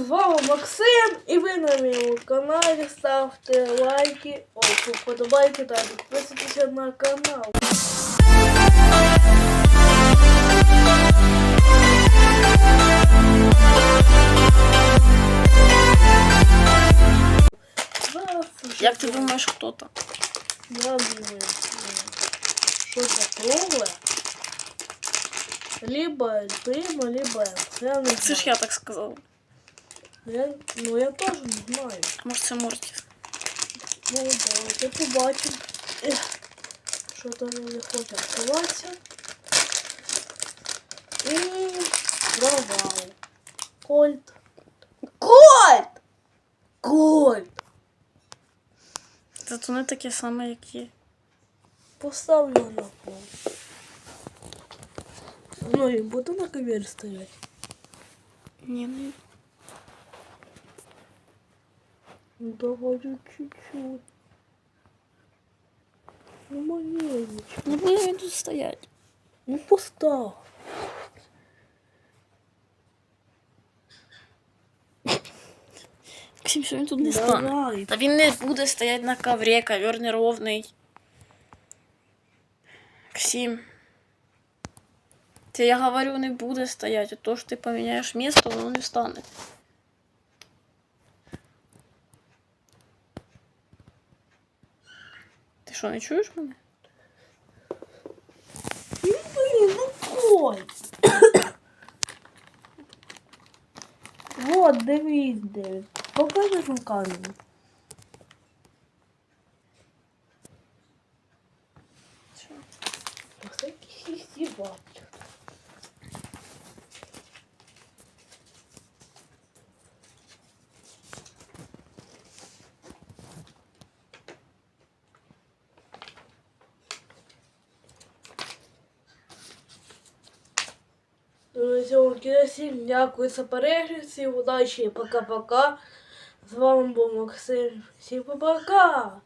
з вами Максим, і ви на моєму каналі ставте лайки, о, подобайки та підписуйтесь на канал. Як ти думаєш, хто то? Я думаю, что это круглое. Либо Дима, либо не Це ж я так сказав. Я, ну я тоже не знаю. Може це Мортіс? Ну давайте побачимо. Ех, Що там не хоче відкриватися. І провал. Кольт. Кольт! Кольт! Це то не таке саме, як є. Поставлю на пол. Ну и буду на ковер стоять. Ні, не. Ну давай чуть-чуть. Ну маленечко. Не буде він тут стояти. Ну постав. Максим, що він тут не стане? Та він не буде стояти на коврі, ковер неровний. Максим. Ти я говорю, не буде стояти. То, що ти поміняєш місто, воно не стане. Що, не чуєш мене? Ну блин, ну коль. Вот, дивись, де. Покажи на камеру. Що? Ось якийсь їбать. Всім дякую за перегляд, всім удачі пока-пока. З вами був Максим. Всім пока!